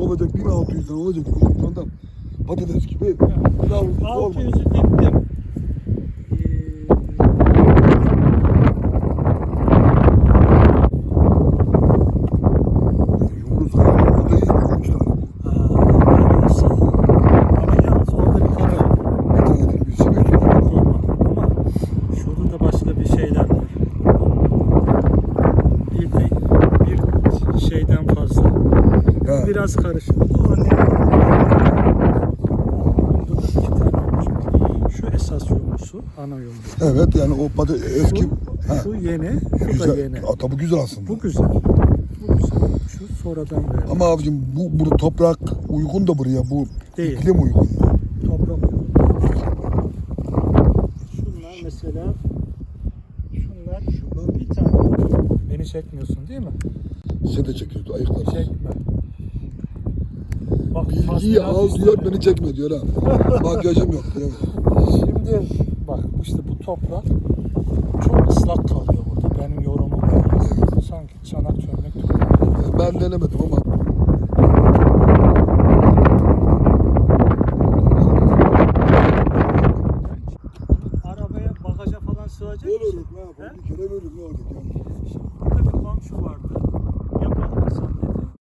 olacak 1600 lira olacak. Kuyruktan da patates gibi. Ya, 600'ü diktim. Biraz karışık. Bu anne. Şu esas yumrusu, ana yumrusu. Evet yani o patates eski. Ha. Şu yeni, şu da yeni. Ata bu güzel aslında. Bu güzel. Bu güzel. Şu sonradan verdim. Ama abicim bu burada toprak uygun da buraya bu Değil. iklim uygun. Toprak uygun. Şunlar mesela şunlar şunlar bir tane. Beni çekmiyorsun değil mi? Sen de çekiyordu ayıklar. Çekme. Bak Bilgiyi al diyor beni çekme diyor ha. Makyajım yok diyor. Şimdi bak işte bu toprak çok ıslak kalıyor burada. Benim yorumum öyle. Sanki çanak çömlek toprak. Ben denemedim ama Arabaya bagaja falan sığacak olur. mı? Ne yapalım? Bir kere veririm ne olacak yani. Burada bir